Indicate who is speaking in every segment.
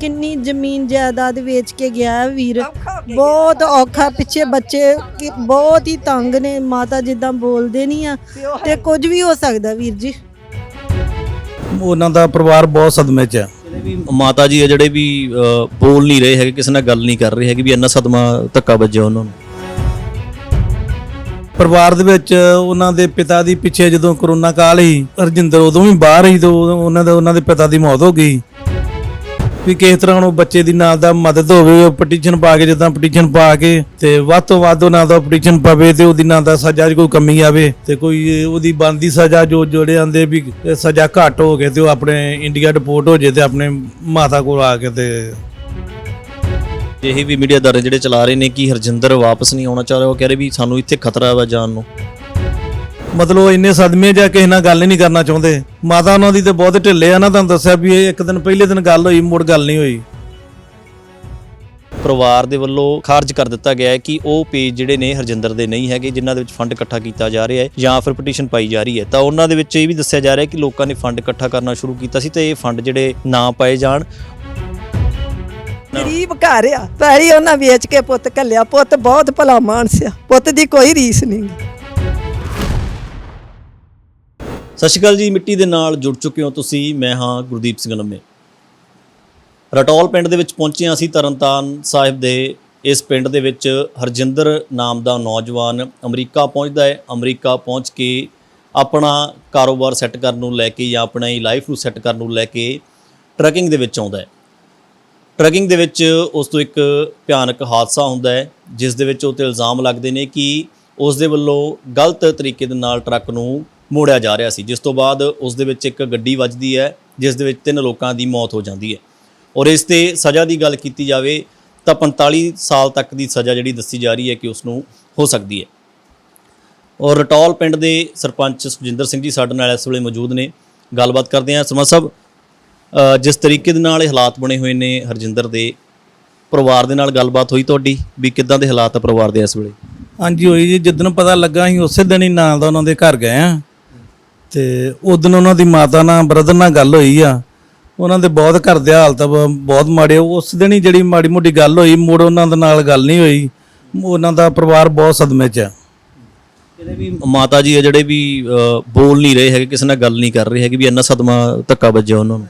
Speaker 1: ਕਿੰਨੀ ਜ਼ਮੀਨ ਜਾਇਦਾਦ ਵੇਚ ਕੇ ਗਿਆ ਹੈ ਵੀਰ। ਬਹੁਤ ਔਖਾ ਪਿੱਛੇ ਬੱਚੇ ਕਿ ਬਹੁਤ ਹੀ ਤੰਗ ਨੇ ਮਾਤਾ ਜਿੱਦਾਂ ਬੋਲਦੇ ਨਹੀਂ ਆ। ਤੇ ਕੁਝ ਵੀ ਹੋ ਸਕਦਾ ਵੀਰ ਜੀ।
Speaker 2: ਉਹਨਾਂ ਦਾ ਪਰਿਵਾਰ ਬਹੁਤ ਸਦਮੇ 'ਚ ਹੈ
Speaker 3: ਮਾਤਾ ਜੀ ਆ ਜਿਹੜੇ ਵੀ ਬੋਲ ਨਹੀਂ ਰਹੇ ਹੈਗੇ ਕਿਸੇ ਨਾਲ ਗੱਲ ਨਹੀਂ ਕਰ ਰਹੇ ਹੈਗੇ ਵੀ ਇੰਨਾ ਸਦਮਾ ਧੱਕਾ ਵੱਜਿਆ ਉਹਨਾਂ ਨੂੰ।
Speaker 2: ਪਰਿਵਾਰ ਦੇ ਵਿੱਚ ਉਹਨਾਂ ਦੇ ਪਿਤਾ ਦੀ ਪਿੱਛੇ ਜਦੋਂ ਕਰੋਨਾ ਕਾਲ ਸੀ ਰਜਿੰਦਰ ਉਦੋਂ ਵੀ ਬਾਹਰ ਸੀ ਤੇ ਉਹਨਾਂ ਦਾ ਉਹਨਾਂ ਦੇ ਪਿਤਾ ਦੀ ਮੌਤ ਹੋ ਗਈ ਵੀ ਕਿਸ ਤਰ੍ਹਾਂ ਉਹ ਬੱਚੇ ਦੀ ਨਾਲ ਦਾ ਮਦਦ ਹੋਵੇ ਪਟੀਸ਼ਨ ਪਾ ਕੇ, ਜਿੱਦਾਂ ਪਟੀਸ਼ਨ ਪਾ ਕੇ ਤੇ ਵੱਧ ਤੋਂ ਵੱਧ ਉਹਨਾਂ ਦਾ ਪਟੀਸ਼ਨ ਪਵੇ ਤੇ ਉਹਦੀ ਨਾਲ ਦਾ ਸਜ਼ਾ 'ਚ ਕੋਈ ਕਮੀ ਆਵੇ ਤੇ ਕੋਈ ਉਹਦੀ ਬੰਦੀ ਸਜ਼ਾ ਜੋ ਜੋੜੇ ਆਂਦੇ ਵੀ ਸਜ਼ਾ ਘੱਟ ਹੋ ਕੇ ਤੇ ਉਹ ਆਪਣੇ ਇੰਡੀਆ ਡਿਪੋਰਟ ਹੋ ਜੇ ਤੇ ਆਪਣੇ ਮਾਤਾ ਕੋਲ ਆ ਕੇ ਤੇ
Speaker 3: ਇਹ ਵੀ ਮੀਡੀਆ ਦਰ ਜਿਹੜੇ ਚਲਾ ਰਹੇ ਨੇ ਕਿ ਹਰਜਿੰਦਰ ਵਾਪਸ ਨਹੀਂ ਆਉਣਾ ਚਾਹ ਰਿਹਾ, ਉਹ ਕਹਿ ਰਹੇ ਵੀ ਸਾਨੂੰ ਇੱਥੇ ਖਤਰਾ ਵਾ ਜਾਣ ਨੂੰ।
Speaker 2: ਮਤਲਬ ਉਹ ਇੰਨੇ ਸਦਮੇ ਜਾ ਕਿਸੇ ਨਾਲ ਗੱਲ ਹੀ ਨਹੀਂ ਕਰਨਾ ਚਾਹੁੰਦੇ। ਮਾਤਾ ਉਹਨਾਂ ਦੀ ਤੇ ਬਹੁਤ ਢਿੱਲੇ ਆ ਨਾ ਤੁਹਾਨੂੰ ਦੱਸਿਆ ਵੀ ਇਹ ਇੱਕ ਦਿਨ ਪਹਿਲੇ ਦਿਨ ਗੱਲ ਹੋਈ ਮੁੜ ਗੱਲ ਨਹੀਂ ਹੋਈ।
Speaker 3: ਪਰਿਵਾਰ ਦੇ ਵੱਲੋਂ ਖਾਰਜ ਕਰ ਦਿੱਤਾ ਗਿਆ ਹੈ ਕਿ ਉਹ ਪੇਜ ਜਿਹੜੇ ਨੇ ਹਰਜਿੰਦਰ ਦੇ ਨਹੀਂ ਹੈਗੇ ਜਿਨ੍ਹਾਂ ਦੇ ਵਿੱਚ ਫੰਡ ਇਕੱਠਾ ਕੀਤਾ ਜਾ ਰਿਹਾ ਹੈ ਜਾਂ ਫਿਰ ਪਟੀਸ਼ਨ ਪਾਈ ਜਾ ਰਹੀ ਹੈ। ਤਾਂ ਉਹਨਾਂ ਦੇ ਵਿੱਚ ਇਹ ਵੀ ਦੱਸਿਆ ਜਾ ਰਿਹਾ ਹੈ ਕਿ ਲੋਕਾਂ ਨੇ ਫੰਡ ਇਕੱਠਾ ਕਰਨਾ ਸ਼ੁਰੂ ਕੀਤਾ ਸੀ ਤੇ ਇਹ ਫੰਡ ਜਿਹੜੇ ਨਾ ਪਾਏ ਜਾਣ।
Speaker 4: ਗਰੀਬ ਘਰ ਆ ਪੈਰੀ ਉਹਨਾਂ ਵੇਚ ਕੇ ਪੁੱਤ ਕੱਲਿਆ ਪੁੱਤ ਬਹੁਤ ਭਲਾ ਮਾਨਸ ਆ ਪੁੱਤ ਦੀ ਕੋਈ ਰੀਸ ਨਹੀਂ।
Speaker 3: ਸਤਿ ਸ਼੍ਰੀ ਅਕਾਲ ਜੀ, ਮਿੱਟੀ ਦੇ ਨਾਲ ਜੁੜ ਚੁੱਕੇ ਹੋ ਤੁਸੀਂ। ਮੈਂ ਹਾਂ ਗੁਰਦੀਪ ਸਿੰਘ ਲੰਮੇ। ਰਟੌਲ ਪਿੰਡ ਦੇ ਵਿੱਚ ਪਹੁੰਚੇ ਹਾਂ ਅਸੀਂ ਤਰਨਤਾਰਨ ਸਾਹਿਬ ਦੇ। ਇਸ ਪਿੰਡ ਦੇ ਵਿੱਚ ਹਰਜਿੰਦਰ ਨਾਮ ਦਾ ਨੌਜਵਾਨ ਅਮਰੀਕਾ ਪਹੁੰਚਦਾ ਹੈ। ਅਮਰੀਕਾ ਪਹੁੰਚ ਕੇ ਆਪਣਾ ਕਾਰੋਬਾਰ ਸੈੱਟ ਕਰਨ ਨੂੰ ਲੈ ਕੇ ਜਾਂ ਆਪਣੀ ਲਾਈਫ ਨੂੰ ਸੈੱਟ ਕਰਨ ਨੂੰ ਲੈ ਕੇ ਟਰੈਕਿੰਗ ਦੇ ਵਿੱਚ ਆਉਂਦਾ ਹੈ। ਟਰੈਕਿੰਗ ਦੇ ਵਿੱਚ ਉਸ ਤੋਂ ਇੱਕ ਭਿਆਨਕ ਹਾਦਸਾ ਹੁੰਦਾ ਹੈ, ਜਿਸ ਦੇ ਵਿੱਚ ਉਹ ਤੇ ਇਲਜ਼ਾਮ ਲੱਗਦੇ ਨੇ ਕਿ ਉਸ ਦੇ ਵੱਲੋਂ ਗਲਤ ਤਰੀਕੇ ਦੇ ਨਾਲ ਟਰੱਕ ਨੂੰ ਮੋੜਿਆ ਜਾ ਰਿਹਾ ਸੀ, ਜਿਸ ਤੋਂ ਬਾਅਦ ਉਸ ਦੇ ਵਿੱਚ ਇੱਕ ਗੱਡੀ ਵੱਜਦੀ ਹੈ, ਜਿਸ ਦੇ ਵਿੱਚ ਤਿੰਨ ਲੋਕਾਂ ਦੀ ਮੌਤ ਹੋ ਜਾਂਦੀ ਹੈ। ਔਰ ਇਸ ਤੇ ਸਜ਼ਾ ਦੀ ਗੱਲ ਕੀਤੀ ਜਾਵੇ, ਤਾਂ 45 ਸਾਲ ਤੱਕ ਦੀ ਸਜ਼ਾ ਜਿਹੜੀ ਦੱਸੀ ਜਾ ਰਹੀ ਹੈ ਕਿ ਉਸ ਨੂੰ ਹੋ ਸਕਦੀ ਹੈ। ਔਰ ਰਟੌਲ ਪਿੰਡ ਦੇ ਸਰਪੰਚ ਸੁਖਜਿੰਦਰ ਸਿੰਘ ਜੀ ਸਾਡੇ ਨਾਲ ਇਸ ਵੇਲੇ ਮੌਜੂਦ ਨੇ। ਗੱਲਬਾਤ ਕਰਦੇ ਹਾਂ ਸਰਪੰਚ ਸਾਹਿਬ ਜਿਸ ਤਰੀਕੇ ਦੇ ਨਾਲ ਇਹ ਹਾਲਾਤ ਬਣੇ ਹੋਏ ਨੇ ਹਰਜਿੰਦਰ ਦੇ ਪਰਿਵਾਰ ਦੇ ਨਾਲ ਗੱਲਬਾਤ ਹੋਈ ਤੁਹਾਡੀ? ਵੀ ਕਿੱਦਾਂ ਦੇ ਹਾਲਾਤ ਆ ਪਰਿਵਾਰ ਦੇ ਇਸ ਵੇਲੇ?
Speaker 2: ਹਾਂਜੀ, ਹੋਈ ਜੀ, ਜਿੱਦਣ ਪਤਾ ਲੱਗਾ ਅਸੀਂ ਉਸੇ ਦਿਨ ਹੀ ਨਾਲ ਦਾ ਉਹਨਾਂ ਦੇ ਘਰ ਗਏ ਆ ਤੇ ਉਦੋਂ ਉਹਨਾਂ ਦੀ ਮਾਤਾ ਨਾਲ ਬ੍ਰਦਰ ਨਾਲ ਗੱਲ ਹੋਈ ਆ। ਉਹਨਾਂ ਦੇ ਬਹੁਤ ਘਰ ਦੇ ਹਾਲਤ ਬਹੁਤ ਮਾੜੇ। ਉਸ ਦਿਨ ਹੀ ਜਿਹੜੀ ਮਾੜੀ ਮੋਟੀ ਗੱਲ ਹੋਈ ਮੁੜ ਉਹਨਾਂ ਦੇ ਨਾਲ ਗੱਲ ਨਹੀਂ ਹੋਈ। ਉਹਨਾਂ ਦਾ ਪਰਿਵਾਰ ਬਹੁਤ ਸਦਮੇ 'ਚ ਆ।
Speaker 3: ਜਿਹੜੇ ਵੀ ਮਾਤਾ ਜੀ ਆ ਜਿਹੜੇ ਵੀ ਬੋਲ ਨਹੀਂ ਰਹੇ ਹੈਗੇ ਕਿਸੇ ਨਾਲ ਗੱਲ ਨਹੀਂ ਕਰ ਰਹੇ ਹੈਗੇ ਵੀ ਇੰਨਾ ਸਦਮਾ ਧੱਕਾ ਵੱਜਿਆ ਉਹਨਾਂ ਨੂੰ।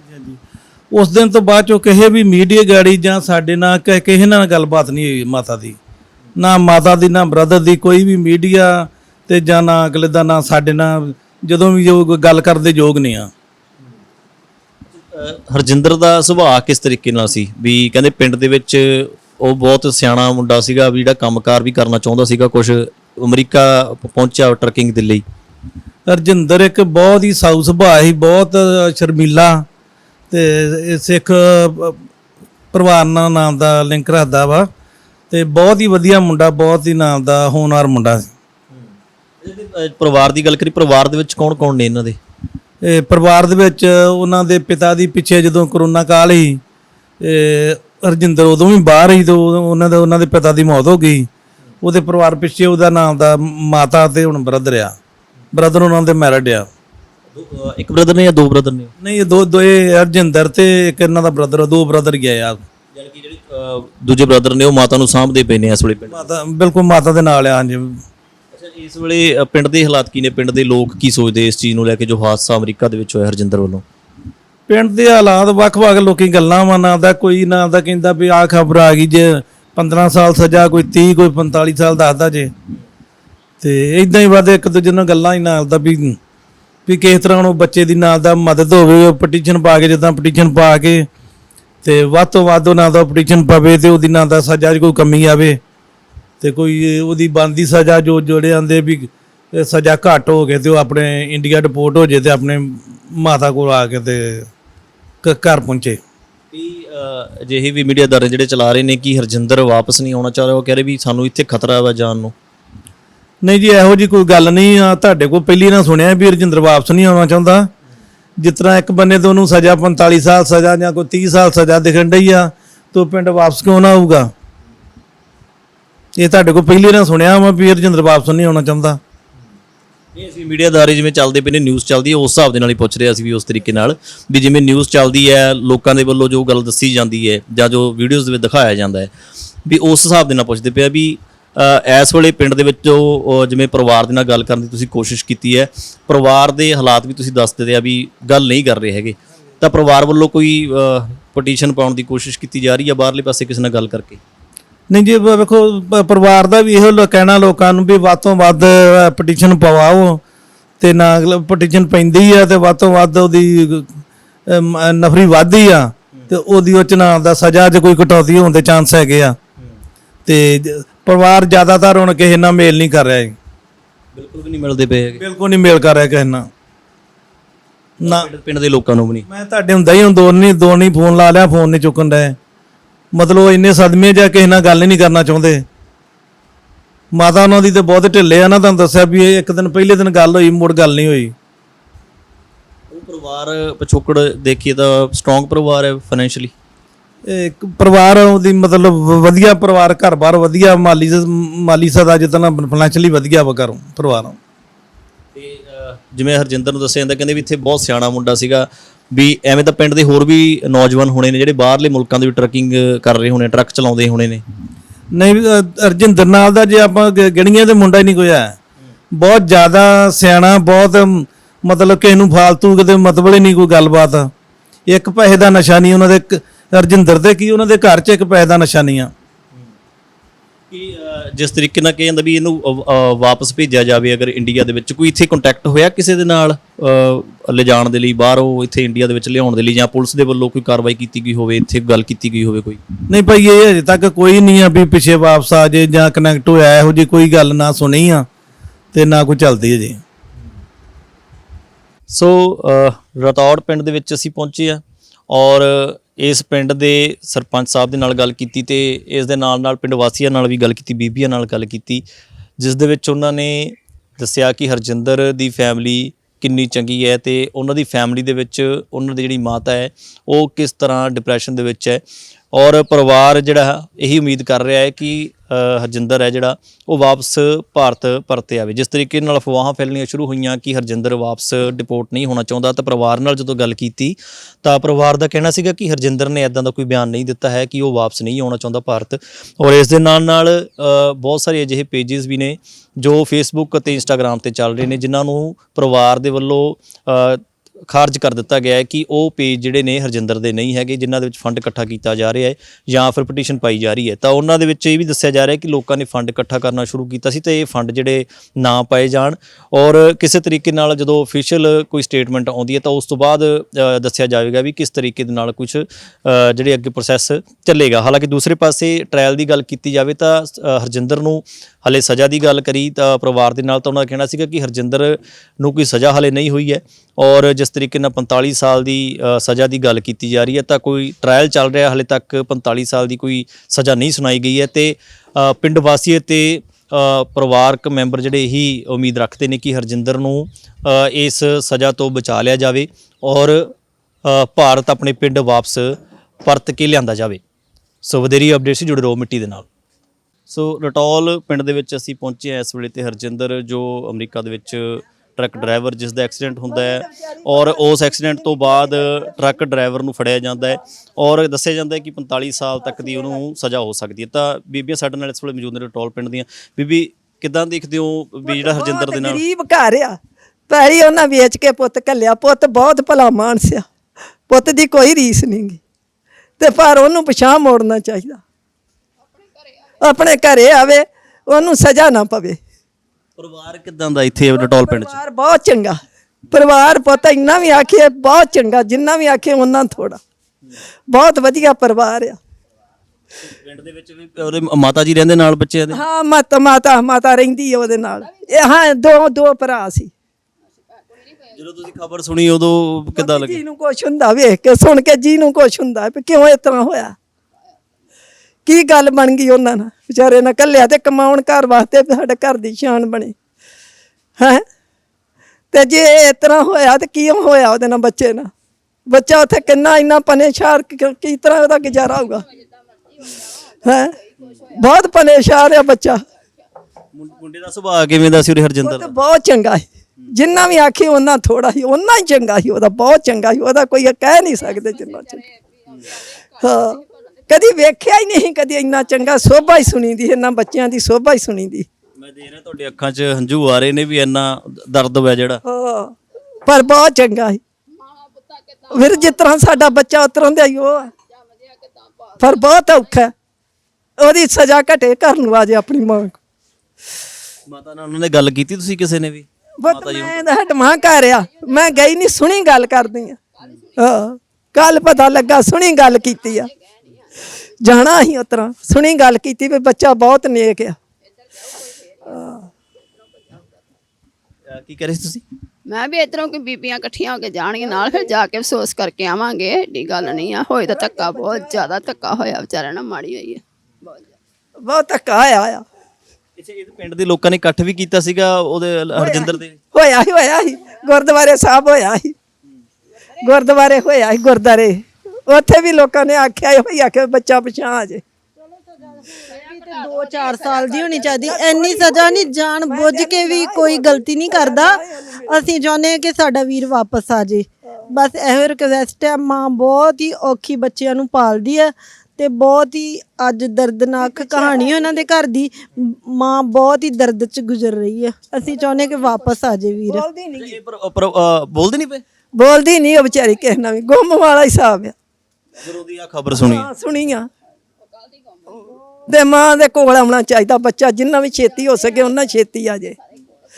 Speaker 2: ਉਸ ਦਿਨ ਤੋਂ ਬਾਅਦ ਚੋਂ ਕਿਸੇ ਵੀ ਮੀਡੀਆ ਗਾੜੀ ਜਾਂ ਸਾਡੇ ਨਾਲ ਕਿ- ਕਿਸੇ ਨਾਲ ਗੱਲਬਾਤ ਨਹੀਂ ਹੋਈ ਮਾਤਾ ਦੀ। ਨਾ ਮਾਤਾ ਦੀ ਨਾ ਬ੍ਰਦਰ ਦੀ ਕੋਈ ਵੀ ਮੀਡੀਆ ਤੇ ਜਾਂ ਨਾ ਅਗਲੇ ਦਾ ਨਾ ਸਾਡੇ ਨਾਲ ਜਦੋਂ ਵੀ ਜੋ ਗੱਲ ਕਰਦੇ ਯੋਗ ਨਹੀਂ ਆ।
Speaker 3: ਹਰਜਿੰਦਰ ਦਾ ਸੁਭਾਅ ਕਿਸ ਤਰੀਕੇ ਨਾਲ ਸੀ? ਵੀ ਕਹਿੰਦੇ ਪਿੰਡ ਦੇ ਵਿੱਚ ਉਹ ਬਹੁਤ ਸਿਆਣਾ ਮੁੰਡਾ ਸੀਗਾ ਵੀ ਜਿਹੜਾ ਕੰਮਕਾਰ ਵੀ ਕਰਨਾ ਚਾਹੁੰਦਾ ਸੀਗਾ ਕੁਝ ਅਮਰੀਕਾ ਪਹੁੰਚਿਆ ਟਰਕਿੰਗ ਦੇ ਲਈ।
Speaker 2: ਰਜਿੰਦਰ ਇੱਕ ਬਹੁਤ ਹੀ ਸਾਊ ਸੁਭਾਅ ਸੀ ਬਹੁਤ ਸ਼ਰਮੀਲਾ ਤੇ ਸਿੱਖ ਪਰਿਵਾਰ ਨਾਲ ਨਾਮ ਦਾ ਲਿੰਕ ਰੱਖਦਾ ਵਾ ਤੇ ਬਹੁਤ ਹੀ ਵਧੀਆ ਮੁੰਡਾ ਬਹੁਤ ਹੀ ਨਾਮ ਦਾ ਹੋਣਹਾਰ ਮੁੰਡਾ ਸੀ।
Speaker 3: ਪਰਿਵਾਰ ਦੀ ਗੱਲ ਕਰੀ ਪਰਿਵਾਰ ਦੇ ਵਿੱਚ ਕੌਣ ਕੌਣ ਨੇ ਇਹਨਾਂ ਦੇ?
Speaker 2: ਇਹ ਪਰਿਵਾਰ ਦੇ ਵਿੱਚ ਉਹਨਾਂ ਦੇ ਪਿਤਾ ਦੀ ਪਿੱਛੇ ਜਦੋਂ ਕਰੋਨਾ ਕਾਲ ਇਹ ਰਜਿੰਦਰ ਉਦੋਂ ਵੀ ਬਾਹਰ ਸੀ ਤੇ ਉਹਨਾਂ ਦੇ ਉਹਨਾਂ ਦੇ ਪਿਤਾ ਦੀ ਮੌਤ ਹੋ ਗਈ। ਉਹਦੇ ਪਰਿਵਾਰ ਪਿੱਛੇ ਉਹਦਾ ਨਾਮ ਦਾ ਮਾਤਾ ਤੇ ਹੁਣ ਬ੍ਰਦਰ ਆ। ਬ੍ਰਦਰ ਉਹਨਾਂ ਦੇ ਮੈਰਿਡ ਆ।
Speaker 3: ਇੱਕ ਬ੍ਰਦਰ ਨੇ ਜਾਂ ਦੋ ਬ੍ਰਦਰ ਨੇ?
Speaker 2: ਨਹੀਂ ਇਹ ਦੋ ਦੋ ਇਹ ਰਜਿੰਦਰ ਤੇ ਇੱਕ ਇਹਨਾਂ ਦਾ ਬ੍ਰਦਰ ਦੋ ਬ੍ਰਦਰ ਗਿਆ ਆ।
Speaker 3: ਯਾਨੀ ਕਿ ਜਿਹੜੀ ਦੂਜੇ ਬ੍ਰਦਰ ਨੇ ਉਹ ਮਾਤਾ ਨੂੰ ਸਾਂਭਦੇ ਪਏ ਨੇ ਇਸ ਵੇਲੇ ਪਿੰਡ
Speaker 2: ਮਾਤਾ ਬਿਲਕੁਲ ਮਾਤਾ ਦੇ ਨਾਲ ਆ ਹਾਂਜੀ।
Speaker 3: ਇਸ ਵੇਲੇ ਅ, ਪਿੰਡ ਦੇ ਹਾਲਾਤ ਕੀ ਨੇ? ਪਿੰਡ ਦੇ ਲੋਕ ਕੀ ਸੋਚਦੇ ਇਸ ਚੀਜ਼ ਨੂੰ ਲੈ ਕੇ ਜੋ ਹਾਦਸਾ ਅਮਰੀਕਾ ਦੇ ਵਿੱਚ ਹੋਇਆ ਹਰਜਿੰਦਰ ਵੱਲੋਂ?
Speaker 2: ਪਿੰਡ ਦੇ ਹਾਲਾਤ ਵੱਖ-ਵੱਖ ਲੋਕੀ ਗੱਲਾਂ ਵਾ ਨਾ ਦਾ ਕੋਈ ਨਾ ਦਾ ਕਹਿੰਦਾ ਵੀ ਆ ਖਬਰ ਆ ਗਈ ਜੇ 15 ਸਾਲ ਸਜ਼ਾ ਕੋਈ 30 ਕੋਈ 45 ਸਾਲ ਦੱਸਦਾ ਜੇ। ਤੇ ਇਦਾਂ ਹੀ ਵੱਧ ਇੱਕ ਦੂਜੇ ਨਾਲ ਗੱਲਾਂ ਹੀ ਨਾਲ ਦਾ ਵੀ ਵੀ ਕਿਸ ਤਰ੍ਹਾਂ ਹੁਣ ਉਹ ਬੱਚੇ ਦੀ ਨਾਲ ਦਾ ਮਦਦ ਹੋਵੇ ਪਟੀਸ਼ਨ ਪਾ ਕੇ ਜਿੱਦਾਂ ਪਟੀਸ਼ਨ ਪਾ ਕੇ ਤੇ ਵੱਧ ਤੋਂ ਵੱਧ ਉਹਨਾਂ ਦਾ ਪਟੀਸ਼ਨ ਪਵੇ ਤੇ ਉਹਦੀ ਨਾਲ ਦਾ ਸਜ਼ਾ 'ਚ ਕੋਈ ਕਮੀ ਆਵੇ। ਤੇ ਕੋਈ ਉਹਦੀ ਬੰਦੀ ਸਜ਼ਾ ਜੋ ਜੋੜੇ ਆਂਦੇ ਵੀ ਸਜ਼ਾ ਘੱਟ ਹੋ ਕੇ ਤੇ ਉਹ ਆਪਣੇ ਇੰਡੀਆ ਡਿਪੋਰਟ ਹੋ ਜੇ ਤੇ ਆਪਣੇ ਮਾਤਾ ਕੋਲ ਆ ਕੇ ਤੇ ਘ- ਘਰ ਪਹੁੰਚੇ।
Speaker 3: ਵੀ ਅ, ਅਜਿਹੇ ਵੀ ਮੀਡੀਆ ਦਾਰੇ ਜਿਹੜੇ ਚਲਾ ਰਹੇ ਨੇ ਕਿ ਹਰਜਿੰਦਰ ਵਾਪਸ ਨਹੀਂ ਆਉਣਾ ਚਾਹ ਰਿਹਾ? ਉਹ ਕਹਿ ਰਹੇ ਵੀ ਸਾਨੂੰ ਇੱਥੇ ਖਤਰਾ ਵਾ ਜਾਣ ਨੂੰ।
Speaker 2: ਨਹੀਂ ਜੀ ਇਹੋ ਜੀ ਕੋਈ ਗੱਲ ਨਹੀਂ ਆ। ਤੁਹਾਡੇ ਕੋਲ ਪਹਿਲੀ ਨਾ ਸੁਣਿਆ ਵੀ ਰਜਿੰਦਰ ਵਾਪਸ ਨਹੀਂ ਆਉਣਾ ਚਾਹੁੰਦਾ। ਜਿਸ ਤਰ੍ਹਾਂ ਇੱਕ ਬੰਨੇ ਤੋਂ ਉਹਨੂੰ ਸਜ਼ਾ 45 ਸਾਲ ਸਜ਼ਾ ਜਾਂ ਕੋਈ 30 ਸਾਲ ਸਜ਼ਾ ਦਿਖਣ ਡਈ ਆ ਤੋ ਪਿੰਡ ਵਾਪਸ ਕਿਉਂ ਨਾ ਆਊਗਾ? ਇਹ ਤੁਹਾਡੇ ਕੋਲ ਪਹਿਲੀ ਨਾ ਸੁਣਿਆ ਵਾ ਵੀ ਰਜਿੰਦਰ ਵਾਪਸ ਨਹੀਂ ਆਉਣਾ ਚਾਹੁੰਦਾ।
Speaker 3: ਇਹ ਅਸੀਂ ਮੀਡੀਆਦਾਰੀ ਜਿਵੇਂ ਚੱਲਦੇ ਪਏ ਨੇ ਨਿਊਜ਼ ਚੱਲਦੀ ਹੈ, ਉਸ ਹਿਸਾਬ ਦੇ ਨਾਲ ਹੀ ਪੁੱਛ ਰਿਹਾ ਅਸੀਂ ਵੀ ਉਸ ਤਰੀਕੇ ਨਾਲ ਵੀ ਜਿਵੇਂ ਨਿਊਜ਼ ਚੱਲਦੀ ਹੈ, ਲੋਕਾਂ ਦੇ ਵੱਲੋਂ ਜੋ ਗੱਲ ਦੱਸੀ ਜਾਂਦੀ ਹੈ ਜਾਂ ਜੋ ਵੀਡੀਓਜ਼ ਦੇ ਵਿੱਚ ਦਿਖਾਇਆ ਜਾਂਦਾ ਹੈ, ਵੀ ਉਸ ਹਿਸਾਬ ਦੇ ਨਾਲ ਪੁੱਛਦੇ ਪਿਆ ਵੀ ਇਸ ਵੇਲੇ ਪਿੰਡ ਦੇ ਵਿੱਚ ਜੋ ਜਿਵੇਂ ਪਰਿਵਾਰ ਦੇ ਨਾਲ ਗੱਲ ਕਰਨ ਦੀ ਤੁਸੀਂ ਕੋਸ਼ਿਸ਼ ਕੀਤੀ ਹੈ, ਪਰਿਵਾਰ ਦੇ ਹਾਲਾਤ ਵੀ ਤੁਸੀਂ ਦੱਸ ਦਿੱਤੇ ਆ ਵੀ ਗੱਲ ਨਹੀਂ ਕਰ ਰਹੇ ਹੈਗੇ। ਤਾਂ ਪਰਿਵਾਰ ਵੱਲੋਂ ਕੋਈ ਪਟੀਸ਼ਨ ਪਾਉਣ ਦੀ ਕੋਸ਼ਿਸ਼ ਕੀਤੀ ਜਾ ਰਹੀ ਹੈ, ਬਾਹਰਲੇ ਪਾਸੇ ਕਿਸੇ ਨਾਲ ਗੱਲ ਕਰਕੇ?
Speaker 2: ਨਹੀਂ ਜੀ ਬ- ਵੇਖੋ ਪ- ਪਰਿਵਾਰ ਦਾ ਵੀ ਇਹੋ ਲੋ- ਕਹਿਣਾ ਲੋਕਾਂ ਨੂੰ ਵੀ ਵੱਧ ਤੋਂ ਵੱਧ ਪਟੀਸ਼ਨ ਪਵਾਓ ਤੇ ਨਾ ਪਟੀਸ਼ਨ ਪੈਂਦੀ ਆ ਤੇ ਵੱਧ ਤੋਂ ਵੱਧ ਉਹਦੀ ਅਮ, ਨਫਰੀ ਵੱਧਦੀ ਆ ਤੇ ਉਹਦੀ ਉਹ ਚ ਨਾ ਦਾ ਸਜ਼ਾ 'ਚ ਕੋਈ ਕਟੌਤੀ ਹੋਣ ਦੇ ਚਾਂਸ ਹੈਗੇ ਆ। ਤੇ ਜ- ਪਰਿਵਾਰ ਜ਼ਿਆਦਾਤਰ ਹੁਣ ਕਿਸੇ ਨਾਲ ਮੇਲ ਨਹੀਂ ਕਰ ਰਿਹਾ ਜੀ।
Speaker 3: ਬਿਲਕੁਲ ਵੀ ਨਹੀਂ ਮਿਲਦੇ ਪਏ ਹੈਗੇ।
Speaker 2: ਬਿਲਕੁਲ ਨਹੀਂ ਮੇਲ ਕਰ ਰਿਹਾ ਕਿਸੇ ਨਾਲ। ਨਾ
Speaker 3: ਪਿੰਡ- ਪਿੰਡ ਦੇ ਲੋਕਾਂ ਨੂੰ ਵੀ ਨਹੀਂ।
Speaker 2: ਮੈਂ ਤੁਹਾਡੇ ਹੁੰਦਾ ਹੀ ਹੁਣ ਦੋ ਨਹੀਂ ਦੋ ਨਹੀਂ ਫੋਨ ਲਾ ਲਿਆ ਫੋਨ ਨਹੀਂ ਚੁੱਕਣ ਦਾ ਮਤਲਬ ਉਹ ਇੰਨੇ ਸਦਮੇ ਜਾ ਕਿਸੇ ਨਾਲ ਗੱਲ ਹੀ ਨਹੀਂ ਕਰਨਾ ਚਾਹੁੰਦੇ। ਮਾਤਾ ਉਹਨਾਂ ਦੀ ਤੇ ਬਹੁਤ ਢਿੱਲੇ ਆ ਨਾ ਤੁਹਾਨੂੰ ਦੱਸਿਆ ਵੀ ਇਹ ਇੱਕ ਦਿਨ ਪਹਿਲੇ ਦਿਨ ਗੱਲ ਹੋਈ ਮੁੜ ਗੱਲ ਨਹੀਂ ਹੋਈ।
Speaker 3: ਉਹ ਪਰਿਵਾਰ ਪਿਛੋਕੜ ਦੇਖੀਏ ਤਾਂ ਸਟਰੋਂਗ ਪਰਿਵਾਰ ਹੈ ਫਾਈਨੈਂਸ਼ੀਅਲੀ
Speaker 2: ਇੱਕ ਪਰਿਵਾਰ ਉਹਦੀ ਮਤਲਬ ਵਧੀਆ ਪਰਿਵਾਰ ਘਰ-ਬਾਰ ਵਧੀਆ ਮਾਲੀ ਮਾਲੀ ਸਦਾ ਜਿੱਦਾਂ ਫਾਈਨੈਂਸ਼ੀਅਲੀ ਵਧੀਆ ਵਾ ਘਰੋਂ ਪਰਿਵਾਰ।
Speaker 3: ਤੇ ਜਿਵੇਂ ਹਰਜਿੰਦਰ ਨੂੰ ਦੱਸਿਆ ਜਾਂਦਾ ਕਹਿੰਦੇ ਵੀ ਇੱਥੇ ਬਹੁਤ ਸਿਆਣਾ ਮੁੰਡਾ ਸੀਗਾ। ਵੀ ਐਵੇਂ ਤਾਂ ਪਿੰਡ ਦੇ ਹੋਰ ਵੀ ਨੌਜਵਾਨ ਹੋਣੇ ਨੇ ਜਿਹੜੇ ਬਾਹਰਲੇ ਮੁਲਕਾਂ ਦੇ ਵੀ ਟਰੱਕਿੰਗ ਕਰ ਰਹੇ ਹੋਣੇ ਟਰੱਕ ਚਲਾਉਂਦੇ ਹੋਣੇ ਨੇ।
Speaker 2: ਨਹੀਂ ਅਰਜਿੰਦਰ ਨਾਲ ਦਾ ਜੇ ਆਪਾਂ ਗ- ਗਿਣੀਏ ਤੇ ਮੁੰਡਾ ਹੀ ਨਹੀਂ ਕੋਈ ਹੈ। ਬਹੁਤ ਜ਼ਿਆਦਾ ਸਿਆਣਾ ਬਹੁਤ ਮਤਲਬ ਕਿਸੇ ਨੂੰ ਫਾਲਤੂ ਕਿਤੇ ਮਤਲਬ ਹੀ ਨਹੀਂ ਕੋਈ ਗੱਲਬਾਤ। ਇੱਕ ਪੈਸੇ ਦਾ ਨਸ਼ਾ ਨਹੀਂ ਉਹਨਾਂ ਦੇ ਕ- ਅਰਜਿੰਦਰ ਦੇ ਕੀ ਉਹਨਾਂ ਦੇ ਘਰ 'ਚ ਇੱਕ ਪੈਸੇ ਦਾ ਨਸ਼ਾ ਨਹੀਂ ਆ।
Speaker 3: ਕਿ ਜਿਸ ਤਰੀਕੇ ਨਾਲ ਕਿਹਾ ਜਾਂਦਾ ਵੀ ਇਹਨੂੰ ਵਾਪਸ ਭੇਜਿਆ ਜਾਵੇ ਅਗਰ ਇੰਡੀਆ ਦੇ ਵਿੱਚ ਕੋਈ ਇੱਥੇ ਕੰਟੈਕਟ ਹੋਇਆ ਕਿਸੇ ਦੇ ਨਾਲ ਅਹ, ਲਿਜਾਣ ਦੇ ਲਈ ਬਾਹਰੋਂ ਇੱਥੇ ਇੰਡੀਆ ਦੇ ਵਿੱਚ ਲਿਆਉਣ ਦੇ ਲਈ ਜਾਂ ਪੁਲਿਸ ਦੇ ਵੱਲੋਂ ਕੋਈ ਕਾਰਵਾਈ ਕੀਤੀ ਗਈ ਹੋਵੇ ਇੱਥੇ ਗੱਲ ਕੀਤੀ ਗਈ ਹੋਵੇ ਕੋਈ?
Speaker 2: ਨਹੀਂ ਭਾਈ ਇਹ ਅਜੇ ਤੱਕ ਕੋਈ ਨਹੀਂ ਆ ਵੀ ਪਿੱਛੇ ਵਾਪਸ ਆ ਜੇ ਜਾਂ ਕਨੈਕਟ ਹੋਇਆ ਇਹੋ ਜੀ ਕੋਈ ਗੱਲ ਨਾ ਸੁਣੀ ਆ ਤੇ ਨਾ ਕੋਈ ਚੱਲਦੀ ਹੈ ਜੀ
Speaker 3: ਸੋ ਰਤੌੜ ਪਿੰਡ ਦੇ ਵਿੱਚ ਅਸੀਂ ਪਹੁੰਚੇ ਆ। ਔਰ ਇਸ ਪਿੰਡ ਦੇ ਸਰਪੰਚ ਸਾਹਿਬ ਦੇ ਨਾਲ ਗੱਲ ਕੀਤੀ ਤੇ ਇਸ ਦੇ ਨਾਲ ਨਾਲ ਪਿੰਡ ਵਾਸੀਆਂ ਨਾਲ ਵੀ ਗੱਲ ਕੀਤੀ, ਬੀਬੀਆਂ ਨਾਲ ਗੱਲ ਕੀਤੀ, ਜਿਸ ਦੇ ਵਿੱਚ ਉਹਨਾਂ ਨੇ ਦੱਸਿਆ ਕਿ ਹਰਜਿੰਦਰ ਦੀ ਫੈਮਿਲੀ ਕਿੰਨੀ ਚੰਗੀ ਹੈ ਤੇ ਉਹਨਾਂ ਦੀ ਫੈਮਿਲੀ ਦੇ ਵਿੱਚ ਉਹਨਾਂ ਦੀ ਜਿਹੜੀ ਮਾਤਾ ਹੈ, ਉਹ ਕਿਸ ਤਰ੍ਹਾਂ ਡਿਪਰੈਸ਼ਨ ਦੇ ਵਿੱਚ ਹੈ। ਔਰ ਪਰਿਵਾਰ ਜਿਹੜਾ ਇਹੀ ਉਮੀਦ ਕਰ ਰਿਹਾ ਹੈ ਕਿ ਹਰਜਿੰਦਰ ਹੈ ਜਿਹੜਾ, ਉਹ ਵਾਪਸ ਭਾਰਤ ਪਰਤੇ ਆਵੇ। ਜਿਸ ਤਰੀਕੇ ਨਾਲ ਅਫਵਾਹਾਂ ਫੈਲਣੀਆਂ ਸ਼ੁਰੂ ਹੋਈਆਂ ਕਿ ਹਰਜਿੰਦਰ ਵਾਪਸ ਡਿਪੋਰਟ ਨਹੀਂ ਹੋਣਾ ਚਾਹੁੰਦਾ, ਤਾਂ ਪਰਿਵਾਰ ਨਾਲ ਜਦੋਂ ਗੱਲ ਕੀਤੀ, ਤਾਂ ਪਰਿਵਾਰ ਦਾ ਕਹਿਣਾ ਸੀਗਾ ਕਿ ਹਰਜਿੰਦਰ ਨੇ ਇਦਾਂ ਦਾ ਕੋਈ ਬਿਆਨ ਨਹੀਂ ਦਿੱਤਾ ਹੈ ਕਿ ਉਹ ਵਾਪਸ ਨਹੀਂ ਆਉਣਾ ਚਾਹੁੰਦਾ ਭਾਰਤ। ਔਰ ਇਸ ਦੇ ਨਾਲ ਨਾਲ ਬਹੁਤ ਸਾਰੇ ਅਜਿਹੇ ਪੇजेस ਵੀ ਨੇ ਜੋ ਫੇਸਬੁੱਕ ਅਤੇ ਇੰਸਟਾਗ੍ਰam ਤੇ ਚੱਲ ਰਹੇ ਨੇ, ਜਿਨ੍ਹਾਂ ਨੂੰ ਪਰਿਵਾਰ ਦੇ ਵੱਲੋਂ ਖਾਰਜ ਕਰ ਦਿੱਤਾ ਗਿਆ ਹੈ ਕਿ ਉਹ ਪੇਜ ਜਿਹੜੇ ਨੇ ਹਰਜਿੰਦਰ ਦੇ ਨਹੀਂ ਹੈਗੇ, ਜਿਨ੍ਹਾਂ ਦੇ ਵਿੱਚ ਫੰਡ ਇਕੱਠਾ ਕੀਤਾ ਜਾ ਰਿਹਾ ਹੈ ਜਾਂ ਫਿਰ ਪਟੀਸ਼ਨ ਪਾਈ ਜਾ ਰਹੀ ਹੈ। ਤਾਂ ਉਹਨਾਂ ਦੇ ਵਿੱਚ ਇਹ ਵੀ ਦੱਸਿਆ ਜਾ ਰਿਹਾ ਹੈ ਕਿ ਲੋਕਾਂ ਨੇ ਫੰਡ ਇਕੱਠਾ ਕਰਨਾ ਸ਼ੁਰੂ ਕੀਤਾ ਸੀ ਤੇ ਇਹ ਫੰਡ ਜਿਹੜੇ ਨਾ ਪਾਏ ਜਾਣ। ਔਰ ਕਿਸੇ ਤਰੀਕੇ ਨਾਲ ਜਦੋਂ ਅਫੀਸ਼ੀਅਲ ਕੋਈ ਸਟੇਟਮੈਂਟ ਆਉਂਦੀ ਹੈ ਤਾਂ ਉਸ ਤੋਂ ਬਾਅਦ ਦੱਸਿਆ ਜਾਵੇਗਾ ਵੀ ਕਿਸ ਤਰੀਕੇ ਦੇ ਨਾਲ ਕੁਝ ਜਿਹੜੇ ਅੱਗੇ ਪ੍ਰੋਸੈਸ ਚੱਲੇਗਾ। ਹਾਲਾਂਕਿ ਦੂਸਰੇ ਪਾਸੇ ਟ੍ਰਾਇਲ ਦੀ ਗੱਲ ਕੀਤੀ ਜਾਵੇ ਤਾਂ ਹਰਜਿੰਦਰ ਨੂੰ ਹਲੇ ਸਜ਼ਾ ਦੀ ਗੱਲ ਕਰੀ ਤਾਂ ਪਰਿਵਾਰ ਦੇ ਨਾਲ ਤਾਂ ਉਹਨਾਂ ਦਾ ਕਹਿਣਾ ਸੀਗਾ ਕਿ ਹਰਜਿੰਦਰ ਨੂੰ ਕੋਈ ਸਜ਼ਾ ਹਲੇ ਨਹੀਂ ਹੋਈ ਹੈ। ਔਰ ਜਿਸ ਜਿਸ ਤਰੀਕੇ ਨਾਲ 45 ਸਾਲ ਦੀ ਸਜ਼ਾ ਦੀ ਗੱਲ ਕੀਤੀ ਜਾ ਰਹੀ ਹੈ, ਤਾਂ ਕੋਈ ਟ੍ਰਾਇਲ ਚੱਲ ਰਿਹਾ, ਹਲੇ ਤੱਕ 45 ਸਾਲ ਦੀ ਕੋਈ ਸਜ਼ਾ ਨਹੀਂ ਸੁਣਾਈ ਗਈ ਹੈ ਤੇ ਪਿੰਡ ਵਾਸੀ ਅਤੇ ਪਰਿਵਾਰਕ ਮੈਂਬਰ ਜਿਹੜੇ ਇਹੀ ਉਮੀਦ ਰੱਖਦੇ ਨੇ ਕਿ ਹਰਜਿੰਦਰ ਨੂੰ ਇਸ ਸਜ਼ਾ ਤੋਂ ਬਚਾ ਲਿਆ ਜਾਵੇ ਔਰ ਭਾਰਤ ਆਪਣੇ ਪਿੰਡ ਵਾਪਸ ਪਰਤ ਕੇ ਲਿਆਂਦਾ ਜਾਵੇ। ਸੋ ਵਧੇਰੀ ਅਪਡੇਟ ਸੀ, ਜੁੜੇ ਰਹੋ ਮਿੱਟੀ ਦੇ ਨਾਲ। ਸੋ ਰਟੌਲ ਪਿੰਡ ਦੇ ਵਿੱਚ ਅਸੀਂ ਪਹੁੰਚੇ ਹਾਂ ਇਸ ਵੇਲੇ ਤੇ ਹਰਜਿੰਦਰ, ਜੋ ਅਮਰੀਕਾ ਦੇ ਵਿੱਚ ਟਰੱਕ ਡਰਾਈਵਰ ਜਿਸ ਦਾ ਐਕਸੀਡੈਂਟ ਹੁੰਦਾ ਹੈ ਔਰ ਉਸ ਐਕਸੀਡੈਂਟ ਤੋਂ ਬਾਅਦ ਟਰੱਕ ਡਰਾਈਵਰ ਨੂੰ ਫੜਿਆ ਜਾਂਦਾ ਹੈ ਔਰ ਦੱਸਿਆ ਜਾਂਦਾ ਹੈ ਕਿ 45 ਸਾਲ ਤੱਕ ਦੀ ਉਹਨੂੰ ਸਜ਼ਾ ਹੋ ਸਕਦੀ ਹੈ। ਤਾਂ ਬੀਬੀਆਂ ਸਾਡੇ ਨਾਲ ਇਸ ਵੇਲੇ ਮੌਜੂਦ ਨੇ ਰਟੌਲ ਪਿੰਡ ਦੀਆਂ। ਬੀਬੀ ਕਿਦਾਂ ਦੇਖਦੇ ਹੋ ਵੀ ਜਿਹੜਾ ਹਰਜਿੰਦਰ ਦੇ ਨਾਲ?
Speaker 4: ਗਰੀਬ ਘਰ ਆ। ਪੈਰੀ ਉਹਨਾਂ ਵੇਚ ਕੇ ਪੁੱਤ ਕੱਲਿਆ ਪੁੱਤ ਬਹੁਤ ਭਲਾ ਮਾਨਸ ਆ। ਪੁੱਤ ਦੀ ਕੋਈ ਰੀਸ ਨਹੀਂਗੀ ਤੇ ਪਰ ਉਹਨੂੰ ਪਛਾਣ ਮੋੜਨਾ ਚਾਹੀਦਾ। ਆਪਣੇ ਘਰੇ ਆਵੇ। ਉਹਨੂੰ ਸਜ਼ਾ ਨਾ ਪਵੇ।
Speaker 3: ਪਰਿਵਾਰ ਕਿਦਾਂ ਦਾ ਇੱਥੇ ਰਟੌਲ ਪਿੰਡ 'ਚ?
Speaker 4: ਪਰਿਵਾਰ ਬਹੁਤ ਚੰਗਾ। ਪਰਿਵਾਰ ਪੁੱਤ ਇੰਨਾ ਵੀ ਆਖੇ ਬਹੁਤ ਚੰਗਾ ਜਿੰਨਾ ਵੀ ਆਖੇ ਉਹਨਾਂ ਥੋੜਾ ਬਹੁਤ ਵਧੀਆ ਪਰਿਵਾਰ ਆ।
Speaker 3: ਪਿੰਡ ਦੇ ਵਿੱਚ ਵੀ ਉਹਦੇ ਮਾਤਾ ਜੀ ਰਹਿੰਦੇ ਨਾਲ ਬੱਚਿਆਂ ਦੇ?
Speaker 4: ਹਾਂ ਮਾਤਾ ਮਾਤਾ ਮਾਤਾ ਰਹਿੰਦੀ ਆ ਉਹਦੇ ਨਾਲ। ਇਹ ਹਾਂ ਦੋ ਦੋ ਭਰਾ ਸੀ।
Speaker 3: ਜਦੋਂ ਤੁਸੀਂ ਖਬਰ ਸੁਣੀ ਉਦੋਂ ਕਿੱਦਾਂ ਲੱਗੀ?
Speaker 4: ਜੀ ਨੂੰ ਕੁਛ ਹੁੰਦਾ ਵੇਖ ਕੇ ਸੁਣ ਕੇ ਜੀ ਨੂੰ ਕੁਛ ਹੁੰਦਾ ਵੀ ਕਿਉਂ ਇਸ ਤਰ੍ਹਾਂ ਹੋਇਆ। ਕੀ ਗੱਲ ਬਣ ਗਈ ਉਹਨਾਂ ਨਾਲ? ਵਿਚਾਰੇ ਨਾਲ ਕੱਲਿਆ ਤੇ ਕਮਾਉਣ ਘਰ ਵਾਸਤੇ ਸਾਡੇ ਘਰ ਦੀ ਸ਼ਾਨ ਬਣੇ। ਹੈ? ਤੇ ਜੇ ਇਸ ਤਰ੍ਹਾਂ ਹੋਇਆ ਤੇ ਕਿਉਂ ਹੋਇਆ ਉਹਦੇ ਨਾਲ ਬੱਚੇ ਨਾਲ? ਬੱਚਾ ਉੱਥੇ ਕਿੰਨਾ ਇੰਨਾ ਪਨੇਸ਼ਾਰ ਕੀ ਤਰ੍ਹਾਂ ਉਹਦਾ ਗੁਜ਼ਾਰਾ ਹੋਊਗਾ? ਹੈ? ਬਹੁਤ ਪਨੇਸ਼ਾਰ ਆ ਬੱਚਾ।
Speaker 3: ਮੁੰਡੇ ਦਾ ਸੁਭਾਅ ਕਿਵੇਂ ਦਾ ਸੀ ਉਰੇ ਹਰਜਿੰਦਰ
Speaker 4: ਉਹ
Speaker 3: ਦਾ?
Speaker 4: ਬਹੁਤ ਚੰਗਾ ਹੈ ਜਿੰਨਾ ਵੀ ਆਖੇ ਉਹਨਾਂ ਥੋੜਾ ਹੀ ਉਹਨਾਂ ਹੀ ਚੰਗਾ ਸੀ ਉਹਦਾ ਬਹੁਤ ਚੰਗਾ ਸੀ ਉਹਦਾ ਕੋਈ ਕਹਿ ਨਹੀਂ ਸਕਦੇ ਜਿੰਨਾ ਚੰਗਾ। ਹਾਂ। ਕਦੀ ਵੇਖਿਆ ਹੀ ਨਹੀਂ ਕਦੀ ਇੰਨਾ ਚੰਗਾ ਸੋਭਾ ਹੀ ਸੁਣੀ ਦੀ ਇਹਨਾਂ ਬੱਚਿਆਂ ਦੀ ਸੋਭਾ ਹੀ ਸੁਣੀ ਦੀ
Speaker 3: ਮੈਂ ਦੇਖ ਰਿਹਾ ਤੁਹਾਡੀ ਅੱਖਾਂ 'ਚ ਹੰਝੂ ਆ ਰਹੇ ਨੇ ਵੀ ਇੰਨਾ ਦਰਦ ਹੋਇਆ ਜਿਹੜਾ।
Speaker 4: ਹਾਂ ਪਰ ਬਹੁਤ ਚੰਗਾ ਸੀ। ਫਿਰ ਜਿਸ ਤਰ੍ਹਾਂ ਸਾਡਾ ਬੱਚਾ ਉਤਰਾਂ ਦਾ ਹੀ ਉਹ। ਪਰ ਬਹੁਤ ਔਖਾ ਹੈ। ਉਹਦੀ ਸਜ਼ਾ ਘਟੇ ਘਰ ਨੂੰ ਆ ਜੇ ਆਪਣੀ ਮਾਂ ਕੋਲ।
Speaker 3: ਮਾਤਾ ਨਾਲ ਉਹਨਾਂ ਨੇ ਗੱਲ ਕੀਤੀ ਤੁਸੀਂ ਕਿਸੇ ਨੇ ਵੀ?
Speaker 4: ਬਟ ਮੈਂ ਤਾਂ ਹਟਵਾਂ ਘਰ ਆ। ਮੈਂ ਗਈ ਨਹੀਂ ਸੁਣੀ ਗੱਲ ਕਰਦੀ ਆ। ਹਾਂ ਕੱਲ ਪਤਾ ਲੱਗਾ ਸੁਣੀ ਗੱਲ ਕੀਤੀ ਆ। ਜਾਣਾ ਹੀ ਉਤਰਾ। ਸੁਣੀ ਗੱਲ ਕੀਤੀ ਵੀ ਬੱਚਾ ਬਹੁਤ ਨੇਕ ਆ।
Speaker 3: ਅਹ ਕੀ ਸੀ ਤੁਸੀਂ?
Speaker 5: ਮੈਂ ਵੀ ਇਧਰੋਂ ਕਿ ਬੀਬੀਆਂ ਇਕੱਠੀਆਂ ਹੋ ਕੇ ਜਾਣਗੀਆਂ ਨਾਲ ਫਿਰ ਜਾ ਕੇ ਅਫਸੋਸ ਕਰਕੇ ਆਵਾਂਗੇ। ਏਡੀ ਗੱਲ ਨਹੀਂ ਆ ਹੋਏ ਤਾਂ ਧੱਕਾ ਬਹੁਤ ਜ਼ਿਆਦਾ ਧੱਕਾ ਹੋਇਆ ਵਿਚਾਰਾ ਨਾਲ ਮਾੜੀ ਹੋਈ ਹੈ ਬਹੁਤ ਜ਼ਿਆਦਾ।
Speaker 4: ਬਹੁਤ ਧੱਕਾ ਆਇਆ ਆ
Speaker 3: ਅੱਛਾ ਇਹ ਪਿੰਡ ਦੇ ਲੋਕਾਂ ਨੇ ਇਕੱਠ ਵੀ ਕੀਤਾ ਸੀਗਾ ਉਹਦੇ ਹਰਜਿੰਦਰ ਦੇ?
Speaker 4: ਹੋਇਆ ਹੀ ਹੋਇਆ ਹੀ ਗੁਰਦੁਆਰੇ ਸਾਹਿਬ ਹੋਇਆ ਹੀ ਗੁਰਦੁਆਰੇ ਹੋਇਆ ਹੀ ਗੁਰਦਾਰੇ। ਉੱਥੇ ਵੀ ਲੋਕਾਂ ਨੇ ਆਖਿਆ ਹੀ ਹੋਇਆ ਕਿ ਬੱਚਾ ਪਛਾਣ ਆ ਜੇ
Speaker 1: ਤੇ 2-4 ਸਾਲ ਦੀ ਹੋਣੀ ਚਾਹੀਦੀ। ਇੰਨੀ ਸਜ਼ਾ ਨਹੀਂ ਜਾਣ ਬੁੱਝ ਕੇ ਵੀ ਕੋਈ ਗਲਤੀ ਨਹੀਂ ਕਰਦਾ। ਅਸੀਂ ਚਾਹੁੰਦੇ ਹਾਂ ਕਿ ਸਾਡਾ ਵੀਰ ਵਾਪਸ ਆ ਜੇ। ਬਸ ਇਹੋ ਰਿਕਵੈਸਟ ਹੈ ਮਾਂ ਬਹੁਤ ਹੀ ਔਖੀ ਬੱਚਿਆਂ ਨੂੰ ਪਾਲਦੀ ਹੈ ਤੇ ਬਹੁਤ ਹੀ ਅੱਜ ਦਰਦਨਾਕ ਕਹਾਣੀ ਹੈ ਉਹਨਾਂ ਦੇ ਘਰ ਦੀ। ਮਾਂ ਬਹੁਤ ਹੀ ਦਰਦ ਚ ਗੁਜ਼ਰ ਰਹੀ ਹੈ। ਅਸੀਂ ਚਾਹੁੰਦੇ ਹਾਂ ਕਿ ਵਾਪਸ ਆ ਜੇ ਵੀਰ।
Speaker 3: ਇਹ ਪਰ, ਅਹ, ਬੋਲਦੇ ਨਹੀਂ ਪਏ?
Speaker 4: ਬੋਲਦੀ ਨਹੀਂ ਉਹ ਵਿਚਾਰੀ ਕਿਸੇ ਨਾਲ ਵੀ। ਗੁੰਮ ਵਾਲਾ ਹਿਸਾਬ ਆ।
Speaker 3: ਜਦੋਂ ਦੀ ਆ ਖਬਰ ਸੁਣੀ।
Speaker 4: ਹਾਂ ਸੁਣੀਆਂ। ਤੇ ਮਾਂ ਦੇ ਕੋਲ ਆਉਣਾ ਚਾਹੀਦਾ ਬੱਚਾ ਜਿੰਨਾ ਵੀ ਛੇਤੀ ਹੋ ਸਕੇ ਉਹਨਾਂ ਛੇਤੀ ਆ ਜੇ।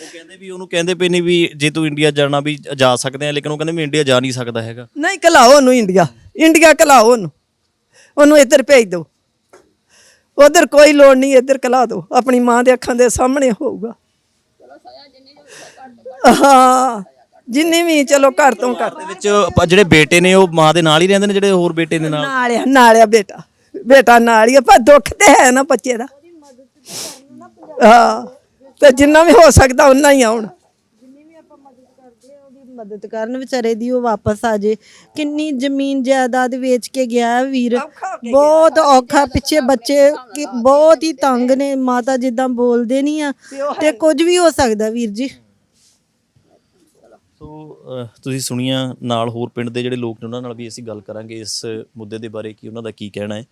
Speaker 3: ਉਹ ਕਹਿੰਦੇ ਵੀ ਉਹਨੂੰ ਕਹਿੰਦੇ ਪਏ ਨੇ ਵੀ ਜੇ ਤੂੰ ਇੰਡੀਆ ਜਾਣਾ ਵੀ ਜਾ ਸਕਦੇ ਆ ਲੇਕਿਨ ਉਹ ਕਹਿੰਦੇ ਮੈਂ ਇੰਡੀਆ ਜਾ ਨਹੀਂ ਸਕਦਾ ਹੈਗਾ।
Speaker 4: ਨਹੀਂ ਕਲਾਓ ਉਹਨੂੰ ਇੰਡੀਆ। ਇੰਡੀਆ ਕਲਾਓ ਉਹਨੂੰ। ਉਹਨੂੰ ਇੱਧਰ ਭੇਜ ਦਿਓ। ਉਧਰ ਕੋਈ ਲੋੜ ਨਹੀਂ ਇੱਧਰ ਕਲਾ ਦਿਓ। ਆਪਣੀ ਮਾਂ ਦੇ ਅੱਖਾਂ ਦੇ ਸਾਹਮਣੇ ਹੋਊਗਾ। ਹਾਂ। ਜਿੰਨੀ ਵੀ ਚਲੋ ਘਰ ਤੋਂ ਘਰ।
Speaker 3: ਦੇ ਵਿੱਚ ਜਿਹੜੇ ਬੇਟੇ ਨੇ ਉਹ ਮਾਂ ਦੇ ਨਾਲ ਹੀ ਰਹਿੰਦੇ ਨੇ ਜਿਹੜੇ ਹੋਰ ਬੇਟੇ ਨੇ ਨਾਲ?
Speaker 4: ਨਾਲ ਆ ਨਾਲ ਆ ਬੇਟਾ। ਬੇਟਾ ਨਾਲ ਹੀ ਆ, ਪਰ ਦੁੱਖ ਤੇ ਹੈ ਨਾ ਬੱਚੇ ਦਾ। ਹਾਂ ਤੇ ਜਿੰਨਾ ਵੀ ਹੋ ਸਕਦਾ ਉਨਾ ਹੀ ਆਉਣ
Speaker 1: ਉਹਦੀ ਮਦਦ ਕਰਨ ਵਿਚਾਰੇ ਦੀ ਉਹ ਵਾਪਸ ਆ ਜੇ। ਕਿੰਨੀ ਜ਼ਮੀਨ ਜਾਇਦਾਦ ਵੇਚ ਕੇ ਗਿਆ ਹੈ ਵੀਰ। ਬਹੁਤ ਔਖਾ ਪਿੱਛੇ ਬੱਚੇ ਕਿ ਬਹੁਤ ਹੀ ਤੰਗ ਨੇ। ਮਾਤਾ ਜਿੱਦਾਂ ਬੋਲਦੇ ਨਹੀਂ ਆ। ਤੇ ਕੁਝ ਵੀ ਹੋ ਸਕਦਾ ਵੀਰ ਜੀ।
Speaker 3: ਸੋ ਅਹ, ਤੁਸੀਂ ਸੁਣੀਆਂ ਨਾਲ ਹੋਰ ਪਿੰਡ ਦੇ ਜਿਹੜੇ ਲੋਕ ਨੇ ਉਹਨਾਂ ਨਾਲ ਵੀ ਅਸੀਂ ਗੱਲ ਕਰਾਂਗੇ ਇਸ ਮੁੱਦੇ ਦੇ ਬਾਰੇ ਕਿ ਉਹਨਾਂ ਦਾ ਕੀ ਕਹਿਣਾ ਹੈ।